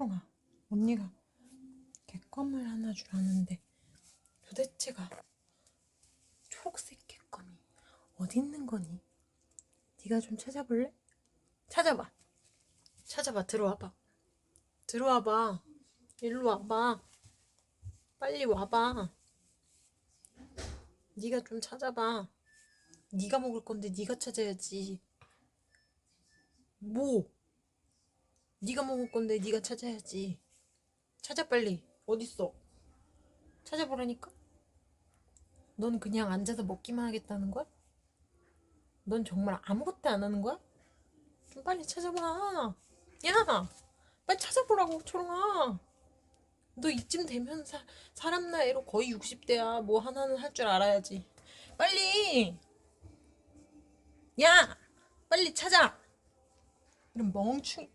초롱아, 언니가 개껌을 하나 주라는데 도대체가 초록색 개껌이 어디 있는 거니? 네가 좀 찾아볼래? 찾아봐. 찾아봐. 들어와봐. 들어와봐. 일로 와봐. 빨리 와봐. 네가 좀 찾아봐. 네가 먹을 건데 네가 찾아야지. 뭐? 네가 먹을 건데 네가 찾아야지. 찾아 빨리. 어딨어? 찾아보라니까? 넌 그냥 앉아서 먹기만 하겠다는 거야? 넌 정말 아무것도 안 하는 거야? 좀 빨리 찾아봐. 야! 빨리 찾아보라고, 초롱아. 너 이쯤 되면 사, 사람 나이로 거의 60대야. 뭐 하나는 할 줄 알아야지. 빨리! 야! 빨리 찾아! 이런 멍충이.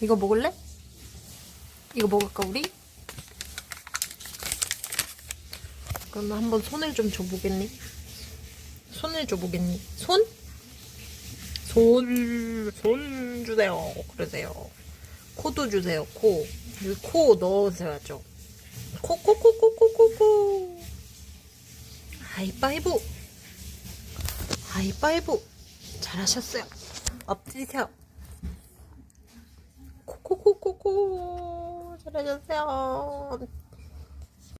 이거 먹을래? 이거 먹을까 우리? 그러면 한번 손을 좀 줘보겠니? 손을 줘보겠니? 손? 손, 손 주세요. 그러세요. 코도 주세요. 코. 여기 코 넣으셔야죠. 코, 코, 코, 코, 코, 코, 코. 하이파이브. 하이파이브. 잘하셨어요. 엎드리세요. 코코코코코 잘하셨어요.